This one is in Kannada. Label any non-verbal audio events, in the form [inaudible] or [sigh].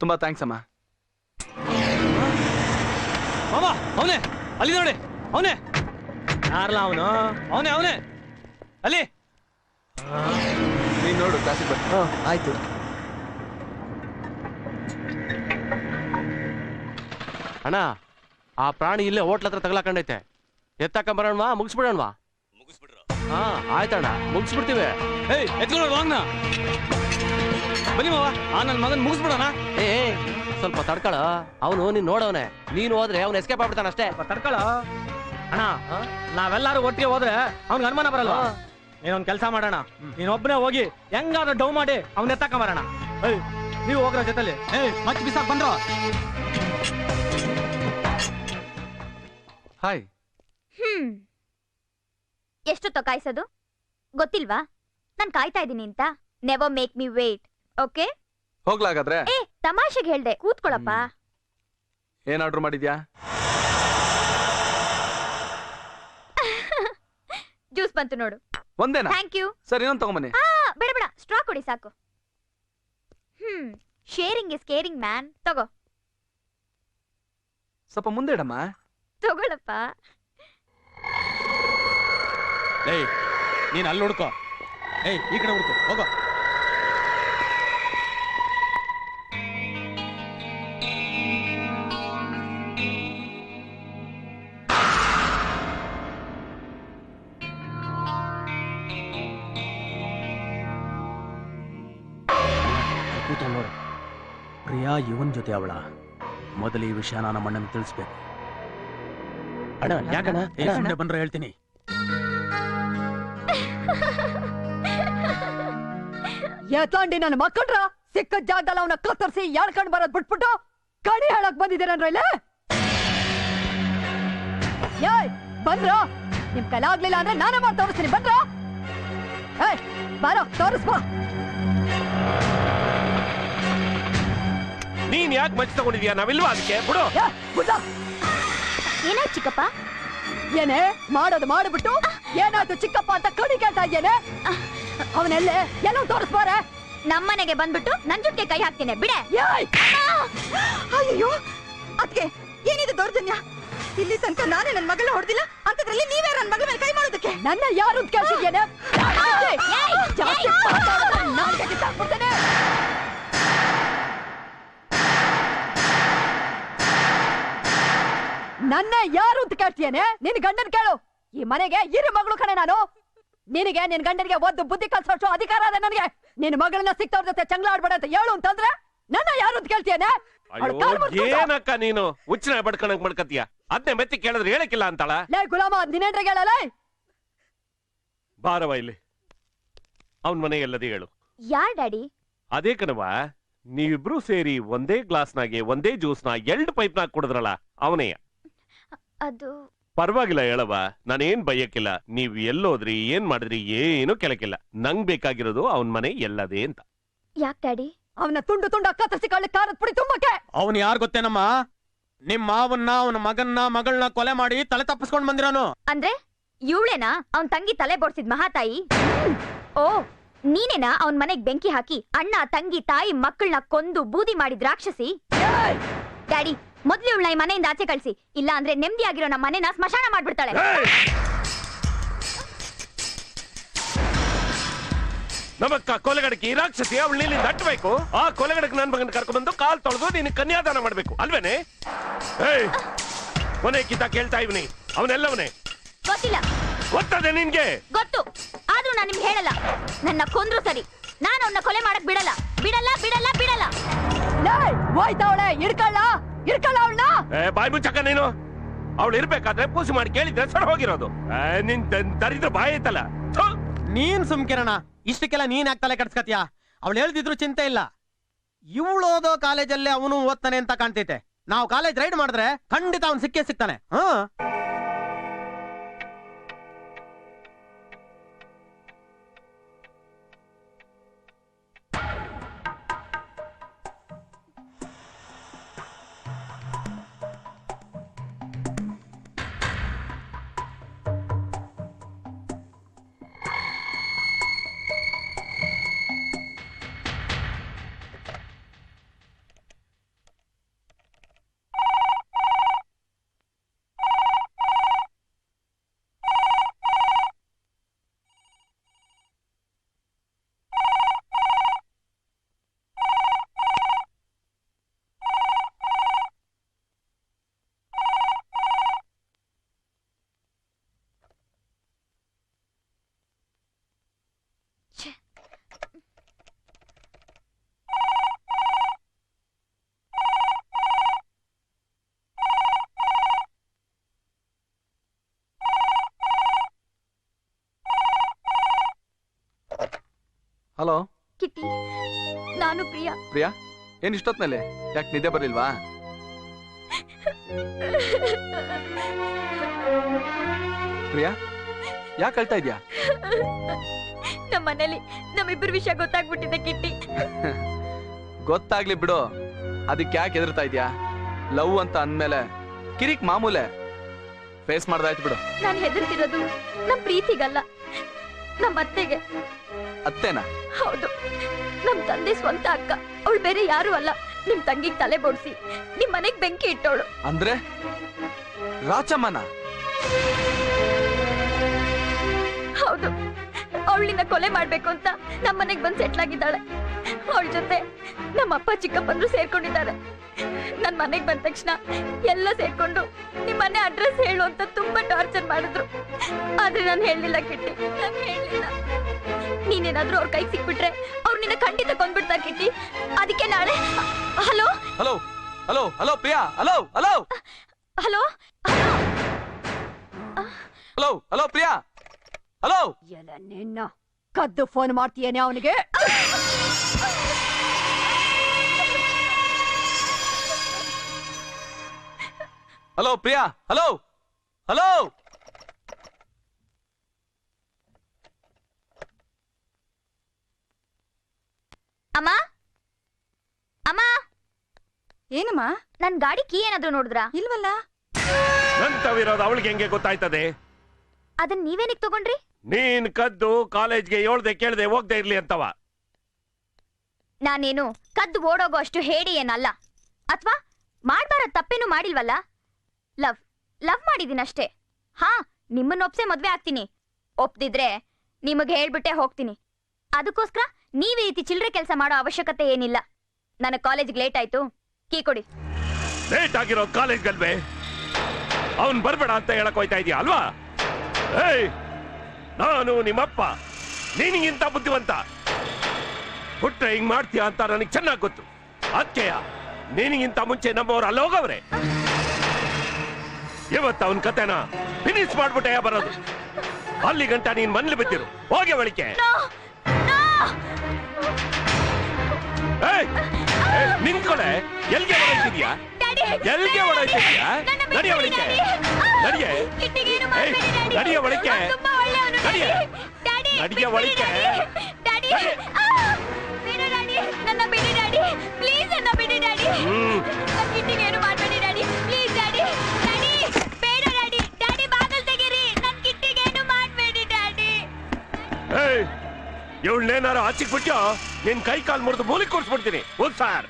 ತುಂಬಾ ಥ್ಯಾಂಕ್ಸ್ ಅಮ್ಮ. ಮಾಮ ಅವನೇ ಅಲ್ಲಿ ನೋಡಿ ಅವನೇ. ಯಾರಲ್ಲ ಅವನು? ಅವನೇ ಅವನೇ. ಅಲ್ಲಿ. ನೀನ್ ನೋಡು ಕ್ಲಾಸಿಗೆ ಬರ್ತೀನಿ ಆಯ್ತು. ಅಣ್ಣ ಆ ಪ್ರಾಣಿ ಇಲ್ಲೇ ಹೋಟ್ಲ ಹತ್ರ ತಗಲಾಕೊಂಡೈತೆ ಎತ್ತಾಕೊಂಬರೋಣವಾ ಮುಗಿಸ್ಬಿಡೋಣವಾ? ಹಾ ಆಯ್ತಣ್ಣ ಮುಗಿಸ್ಬಿಡ್ತೀವಿ. ಏಯ್ ಎತ್ಕೊಂಡು ವಾಂಗ್ನ. ಬನ್ನಿ ಮಾವ ಆ ನನ್ನ ಮಗನ್ ಮುಗಿಸ್ಬಿಡೋಣ. ಏ ಸ್ವಲ್ಪ ತಡ್ಕೊಳ. ಅವನು ನೀನ್ ನೋಡವನೆ. ನೀನು ಹೋದ್ರೆ ಅವ್ನು ಎಸ್ಕೇಪ್ ಆಗ್ಬಿಡ್ತಾನ ಅಷ್ಟೇ. ತಡ್ಕೊಳ. ಅಣ್ಣ ನಾವೆಲ್ಲಾರು ಒಟ್ಟಿಗೆ ಹೋದ್ರೆ ಅವ್ನಿಗೆ ಅನುಮಾನ ಬರಲ್ಲ ನೀನೊಂದ್ ಕೆಲಸ ಮಾಡೋಣ. ನೀನೊಬ್ಬನೇ ಹೋಗಿ ಹೆಂಗಾದ್ರೂ ಡೌ ಮಾಡಿ ಅವ್ನ ಎತ್ತಕೊಂಬರೋಣ. ಏಯ್ ನೀವು ಹೋಗ್ರ ಜೊತೆಲಿ. ಏಯ್ ಮಚ್ಚ ಬಿಸಾಕ್ ಬಂದ್ರು. ಹಾಯ್. ಹ್ಮ್. ಎಷ್ಟೊತ್ತ ಕಾಯಿಸೋದು? ಗೊತ್ತಿಲ್ವಾ? ನಾನು ಕಾಯ್ತಾ ಇದ್ದೀನಿ ಅಂತ. Never make me wait okay? ಹೋಗ್ಲಾಗಾದ್ರೆ? ಏ ತಮಾಷೆಗೆ ಹೇಳ್ದೆ ಕೂತ್ಕೊಳಪ್ಪ. ಏನ್ ಆರ್ಡರ್ ಮಾಡಿದ್ಯಾ? [laughs] ಜ್ಯೂಸ್ ಬಂತು ನೋಡು. ಒಂದೇನಾ? ಥ್ಯಾಂಕ್ ಯು ಸರಿ ಇನ್ನೊಂದು ತಗೊಂಬನ್ನಿ. ಆ ಬೇಡ ಬೇಡ ಸ್ಟ್ರಾ ಕೊಡಿ ಸಾಕು. Hmm sharing is caring man ತಗೋ. ಸ್ವಲ್ಪ ಮುಂದೆ ಇಡಮ್ಮ. ತಗೊಳಪ್ಪ. ಏಯ್ ನೀನ್ ಅಲ್ಲಿ ಹುಡ್ಕೋ. ಏಯ್ ಈ ಕಡೆ ಹುಡ್ಕೋ ಹೋಗೋ. ಕೂತ ನೋಡು ಪ್ರಿಯಾ ಇವನ್ ಜೊತೆ ಅವಳ ಮೊದಲ ಈ ವಿಷಯ ನಾನು ಅಣ್ಣನ ತಿಳಿಸ್ಬೇಕು. ಅಣ್ಣ ಯಾಕಣ್ಣ? ಸುಮ್ಮನೆ ಬಂದ್ರೆ ಹೇಳ್ತೀನಿ? ಎತ್ಲಾಂಡಿ ನನ್ನ ಮಕ್ಕಳ್ರ ಸಿಕ್ಕ ಜಾಗದಲ್ಲಿ ಅವನ ಕತ್ತರಿಸಿ ಎಳ್ಕೊಂಡ್ ಬರೋದ್ ಬಿಟ್ಬಿಟ್ಟು ಕಡಿ ಹೇಳಕ್ ಬಂದಿದ್ದೀರನ್ರ ಇಲ್ಲ? ಏಯ್ ಬಂದ್ರ. ನಿಮ್ ಕೈಲಾಗ್ಲಿಲ್ಲ ಅಂದ್ರೆ ನಾನೇ ಮಾಡಿ ತೋರಿಸ್ತೀನಿ. ಬಂದ್ರ. ಏಯ್ ಬಾರೋ ತೋರಿಸ್ಬಾ ನೀನ್ ಯಾಕೆ ಮಚ್ಚ ತಗೊಂಡಿದ್ಯಾ? ನಾವಿಲ್ವಾ ಅದಕ್ಕೆ? ಬಿಡು. ಏ, ಏನಾಯ್ತು ಚಿಕ್ಕಪ್ಪ? ಏನೇ? ಮಾಡೋದು ಮಾಡ್ಬಿಟ್ಟು ಏನಾಯ್ತು ಚಿಕ್ಕಪ್ಪ ಅಂತ ಕಡಿ ಕೇಳ್ತಾ ಇದ್ದೇನೆ? ಅವನೆಲ್ಲೇ ಏನೋ ತೋರಿಸ್ಬಾರೆ. ನಮ್ಮನೆಗೆ ಬಂದ್ಬಿಟ್ಟು ನನ್ ಜೊತೆ ಕೈ ಹಾಕ್ತೀನಿ ಬಿಡೆ. ಅಯ್ಯೋ ಅದ್ಕೆ ಏನಿದೆ ದೌರ್ಜನ್ಯ? ಇಲ್ಲಿ ತನಕ ನಾನೇ ನನ್ನ ಮಗಳ ಹೊಡೆದಿಲ್ಲ? ಅಂತದ್ರಲ್ಲಿ ನೀವೇ ನನ್ನ ಮಗಳ ಮೇಲೆ ಕೈ ಮಾಡೋದಕ್ಕೆ? ನನ್ನ ಯಾರು ಅಂತ ಕೇಳ್ತಿದ್ದೇನೆ ನನ್ನ ಯಾರು ಅಂತ ಕೇಳ್ತೀಯೇನೆ? ನಿನ್ ಗಂಡನ್ ಕೇಳು. ಈ ಮನೆಗೆ ಇರು ಮಗಳು ಕಣೆ ನಾನು. ನಿನಗೆ ನಿನ್ ಗಂಡನಿಗೆ ಒಂದು ಬುದ್ಧಿ ಕಲ್ಸೋಷ್ಟು ಅಧಿಕಾರ ಅದ ನನಗೆ. ನಿನ್ ಮಗಳನ್ನ ಸಿಕ್ತವ್ರ ಜೊತೆ ಚಂಗ್ಲ ಆಡ್ಬೇಡ ಅಂತ ಹೇಳು ಅಂತಂದ್ರೆ ನನ್ನ ಯಾರು ಅಂತ ಕೇಳ್ತೀಯೇನೆ? ಏನಕ್ಕ ನೀನು? ಉಚ್ಚನ ಬಡ್ಕಣಕ್ ಮಾಡ್ಕತ್ತೀಯ? ಅದನ್ನೇ ಮೆತ್ತಿ ಕೇಳಿದ್ರೆ ಹೇಳಕ್ಕಿಲ್ಲ ಅಂತಾಳ? ಲೇ ಗುಲಾಮ ನಿನ್ನೇನ್ರಿಗೆ ಹೇಳಲ್ಲ? ಬಾರವ ಇಲ್ಲಿ. ಅವನ್ ಮನೆ ಎಲ್ಲದಿ ಹೇಳು. ಯಾರ್ ಡ್ಯಾಡಿ? ಅದೇ ಕಣವ ನೀವಿಬ್ರು ಸೇರಿ ಒಂದೇ ಗ್ಲಾಸ್ನಾಗೆ ಒಂದೇ ಜ್ಯೂಸ್ನ ಎರಡು ಪೈಪ್ನಾಗ ಕುಡಿದ್ರಲ್ಲ ಅವನೇ. ಅದು ಪರವಾಗಿಲ್ಲ ಹೇಳವ ನಾನೇನ್ ಬಯ್ಯಕ್ಕಿಲ್ಲ ನೀವ್ ಎಲ್ಲೋದ್ರಿ ಏನ್ ಮಾಡಿದ್ರಿ ಏನು ಕೆಳಕಿಲ್ಲ ನಂಗ್ ಬೇಕಾಗಿರೋದು ಅವನ್ ಮನೆ ಎಲ್ಲದೇ ಅಂತ. ಯಾಕ್ ಡ್ಯಾಡಿ? ಅವನ ತುಂಡು ತುಂಡು ಕತ್ತರಿಸಿ ಕಳ್ಳಿ ಖಾರದ ಪುಡಿ ತುಂಬಕ್ಕೆ. ಅವನು ಯಾರು ಗೊತ್ತೇನಮ್ಮ? ನಿಮ್ ಮಾವನ್ನ ಅವನ ಮಗನ್ನ ಮಗಳನ್ನ ಕೊಲೆ ಮಾಡಿ ತಲೆ ತಪ್ಪಿಸ್ಕೊಂಡ್ ಬಂದಿರೋನು. ಅಂದ್ರೆ ಇವಳೇನಾ? ಅವನ್ ತಂಗಿ ತಲೆ ಬೋಡ್ಸಿದ್ ಮಹಾತಾಯಿ? ಓ ನೀನೇನಾ ಅವನ್ ಮನೆಗ್ ಬೆಂಕಿ ಹಾಕಿ ಅಣ್ಣ ತಂಗಿ ತಾಯಿ ಮಕ್ಕಳನ್ನ ಕೊಂದು ಬೂದಿ ಮಾಡಿದ್ ರಾಕ್ಷಸಿ ಡ್ಯಾಡಿ ಮೊದ್ಲು ಇವಳ ಈ ಮನೆಯಿಂದ ಆಚೆ ಕಳಿಸಿ. ಇಲ್ಲ ಅಂದ್ರೆ ನೆಮ್ಮದಿಯಾಗಿರೋ ನಮ್ಮ ಮನೆನ ಸ್ಮಶಾನ ಮಾಡ್ಬಿಡ್ತಾಳೆ. ನಮಕ್ಕ ಕೊಲೆಗಡಕಿ ರಾಕ್ಷಸಿ ಅವಳು ನೀಲಿ ದಟ್ಟಬೇಕು ಆ ಕೊಲೆಗಡಕ್ ನನ್ನ ಮಗನ ಕರ್ಕೊಂಡ್ಬಂದು ಕಾಲ್ ತೊಳೆದು ನೀನು ಕನ್ಯಾದಾನ ಮಾಡ್ಬೇಕು. ಅಲ್ವೇನೆ? ಏಯ್! ಕೊನೆ ಕಿತ್ತ ಕೇಳ್ತಾ ಇವನಿ. ಅವನೆಲ್ಲವನೇ? ಗೊತ್ತಿಲ್ಲ. ಗೊತ್ತದೆ ನಿನ್ಗೆ? ಗೊತ್ತು. ಆದ್ರೂ ನಾನು ನಿಮ್ಗೆ ಹೇಳಲ್ಲ. ನನ್ನ ಕೊಂದ್ರು ಸರಿ. ನಾನು ಅವನ್ನ ಕೊಲೆ ಮಾಡಕ್ ಬಿಡಲ್ಲ. ಬಿಡಲ್ಲ ಬಿಡಲ್ಲ ಬಿಡಲ್ಲ. ಲೇ ಹೋಯ್ತಾವಳೆ ಇಡ್ಕಳ್ಳ ಇಡ್ಕಳ್ಳ ಅವಳನ್ನ? ಏ, ಬಾಯ್ ಮುಚ್ಚಕ್ಕ ನೀನು. ಅವಳು ಇರ್ಬೇಕಾದ್ರೆ ಪೂಜೆ ಮಾಡಿ ಕೇಳಿದ್ರೆ ಸರ ಹೋಗಿರೋದು. ನಿನ್ ದರಿದ್ರ ಬಾಯ್ ಐತಲ್ಲ. ನೀನ್ ನೀನ್ ಸುಮ್ಕಿರಣ ಇಷ್ಟಕ್ಕೆಲ್ಲ ನೀನ್ ಯಾಕೆ ತಲೆ ಕಟ್ಸ್ಕತ್ಯಾ ಅವಳು ಹೇಳ್ದಿದ್ರು ಚಿಂತೆ ಇಲ್ಲ. ಇವಳು ಓದೋ ಕಾಲೇಜಲ್ಲೇ ಅವನು ಓದ್ತಾನೆ ಅಂತ ಕಾಣ್ತೈತೆ. ನಾವು ಕಾಲೇಜ್ ರೈಡ್ ಮಾಡಿದ್ರೆ ಖಂಡಿತ ಅವ್ನು ಸಿಕ್ಕೇ ಸಿಗ್ತಾನೆ. ಹಾ? ಹಲೋ? ಕಿಟ್ಟಿ ನಾನು ಪ್ರಿಯಾ. ಪ್ರಿಯಾ? ಏನ್ ಇಷ್ಟೊತ್ನಲ್ಲಿ ಯಾಕೆ ನಿದ್ದೆ ಬರ್ಲಿಲ್ವಾ? ಪ್ರಿಯಾ ಯಾಕೆ ಅಳ್ತಾ ಇದ್ಯಾ? ನಮ್ಮ ಮನೇಲಿ ನಮ್ಮಿಬ್ಬರ ವಿಷಯ ಗೊತ್ತಾಗ್ಬಿಟ್ಟಿದೆ ಕಿಟ್ಟಿ. ಗೊತ್ತಾಗ್ಲಿ ಬಿಡು. ಅದಕ್ಕೆ ಯಾಕೆ ಎದುರ್ತಾ ಇದ್ಯಾ? ಲವ್ ಅಂತ ಅಂದ್ಮೇಲೆ ಕಿರಿಕ್ ಮಾಮೂಲೆ. ಫೇಸ್ ಮಾಡ್ದಾಯ್ತು ಬಿಡು. ನಾನು ಹೆದರ್ತಿರೋದು ನಮ್ ಪ್ರೀತಿಗಲ್ಲ. ನಮ್ಮ ಅತ್ತೆಗೆ. ಅತ್ತೆನಾ? ಹೌದು. ನಮ್ ತಂದೆ ಸ್ವಂತ ಅಕ್ಕ. ಅವಳು ಬೇರೆ ಯಾರು ಅಲ್ಲ. ನಿಮ್ ತಂಗಿಗ್ ತಲೆ ಬೋಡ್ಸಿ. ನಿಮ್ ಮನೆಗ್ ಬೆಂಕಿ ಇಟ್ಟವಳು ಅಂದ್ರೆ? ರಾಚಮ್ಮನ? ಹೌದು. ಅವಳಿನ ಕೊಲೆ ಮಾಡ್ಬೇಕು ಅಂತ ನಮ್ಮನೆಗ್ ಬಂದ್ ಸೆಟ್ಲ್ ಆಗಿದ್ದಾಳೆ. ಅವಳ ಜೊತೆ ನಮ್ಮ ಅಪ್ಪ ಚಿಕ್ಕಪ್ಪಂದ್ರು ಸೇರ್ಕೊಂಡಿದ್ದಾರೆ. ನನ್ ಮನೆಗ್ ಬಂದ ತಕ್ಷಣ ಎಲ್ಲ ಸೇರ್ಕೊಂಡು ನಿಮ್ ಮನೆ ಅಡ್ರೆಸ್ ಹೇಳು ಅಂತ ತುಂಬಾ ಟಾರ್ಚರ್ ಮಾಡಿದ್ರು. ಆದ್ರೆ ನಾನು ಹೇಳಲಿಲ್ಲ ಕಿಟ್ಟಿ. ನಾನು ಹೇಳಲಿಲ್ಲ. ನೀನೇನಾದ್ರೂ ಅವ್ರ ಕೈಗೆ ಸಿಕ್ಬಿಟ್ರೆ ಅವ್ರು ನಿನ್ನ ಖಂಡಿತ ಕೊಂದ್ಬಿಡ್ತಾ ಕಿಟ್ಟಿ. ಅದಕ್ಕೆ ನಾಳೆ hello? Hello hello hello Priya hello hello. Hello? Hello hello Priya. Hello. ಎಲ್ಲ ನಿನ್ನ ಕದ್ದು ಫೋನ್ ಮಾಡ್ತೀಯೇನೆ ಅವನಿಗೆ? ಹಲೋ ಪ್ರಿಯಾ ಹಲೋ ಹಲೋ ಅಮ್ಮ? ಅಮ್ಮ? ಏನಮ್ಮ? ನನ್ ಗಾಡಿ ಕೀ ಏನಾದ್ರೂ ನೋಡಿದ್ರಾ? ಇಲ್ವಲ್ಲ? ನಂತವಿರೋದು ತವಿರೋದು ಅವಳಿಗೆ ಹೆಂಗೆ ಗೊತ್ತಾಯ್ತದೆ? ಅದನ್ನ ನೀವೇನಿಗ್ ತಗೊಂಡ್ರಿ? ನೀನ್ ಕದ್ದು ಕಾಲೇಜ್ಗೆ ಹೇಳ್ದೆ ಕೇಳ್ದೆ ಹೋಗ್ದೆ ಇರ್ಲಿ ಅಂತವ. ನಾನೇನು ಕದ್ದು ಓಡೋಗೋ ಅಷ್ಟು ಹೇಡಿ ಏನಲ್ಲ ಅಥವಾ ಮಾಡ್ಬಾರ ತಪ್ಪೇನು ಮಾಡಿಲ್ವಲ್ಲ? ಲವ್ ಲವ್ ಮಾಡಿದೀನಷ್ಟೇ ಹಾ, ನಿಮ್ಮನ್ನ ಒಪ್ಸೆ ಮದ್ವೆ ಆಗ್ತೀನಿ. ಒಪ್ದಿದ್ರೆ ನಿಮಗೆ ಹೇಳ್ಬಿಟ್ಟೆ ಹೋಗ್ತೀನಿ. ಅದಕ್ಕೋಸ್ಕರ ನೀವ್ ಈ ರೀತಿ ಚಿಲ್ಲರೆ ಕೆಲಸ ಮಾಡೋ ಅವಶ್ಯಕತೆ ಏನಿಲ್ಲ. ನನ್ನ ಕಾಲೇಜ್ಗೆ ಲೇಟ್ ಆಯ್ತು. ಕೀ ಕೊಡಿ. ಲೇಟ್ ಆಗಿರೋ ಕಾಲೇಜ್ ಗಲ್ವೇ? ಅವನ್ ಬರ್ಬೇಡ ಅಂತ ಹೇಳಕ್ ಹೋಯ್ತಾ ಇದೀಯ ಅಲ್ವಾ? ನಾನು ನಿಮ್ಮಪ್ಪ. ನೀನಿಗಿಂತ ಬುದ್ಧಿವಂತ. ಹುಟ್ರೆ ಹಿಂಗ್ ಮಾಡ್ತೀಯ ಅಂತ ನನಗೆ ಚೆನ್ನಾಗ್ ಗೊತ್ತು. ಅದಕ್ಕೆಯ ನೀನಿಗಿಂತ ಮುಂಚೆ ನಮ್ಮವ್ರು ಅಲ್ಲಿ ಹೋಗವ್ರೆ. ಇವತ್ತು ಅವನ ಕತೆನ ಫಿನಿಶ್ ಮಾಡ್ಬಿಟ್ಟೆ ಬರೋದು. ಅಲ್ಲಿ ಗಂಟ ನೀನ್ ಮನ್ಲಿ ಬಿದ್ದಿರು. ಹೋಗಿ ಒಳಿಕೆ ನಿಂತ್ಕೊಳೆ. ಎಲ್ಗೆ ಹೊಡೆಯ್ತಿದ್ಯಾ ಎಲ್ಗೆ ಹೊಡೆಯ್ತಿದ್ಯಾ ನಡಿಯ ಒಳಿಕೆ ನಡಿಯೇ. ನಡಿಯ ಒಳಿಕೆ ನಡಿಯೇ. ನಡಿಯ ಒಳಿಕೆ. ಇವಳನ್ನೇನಾರು ಆಚೆಗೆ ಬಿಟ್ಟು ನಿನ್ ಕೈ ಕಾಲ್ ಮುರಿದು ಮೂಲಿ ಕೊಡ್ಸ್ಬಿಡ್ತೀನಿ ಹೋಗ್ ಸಾರ್.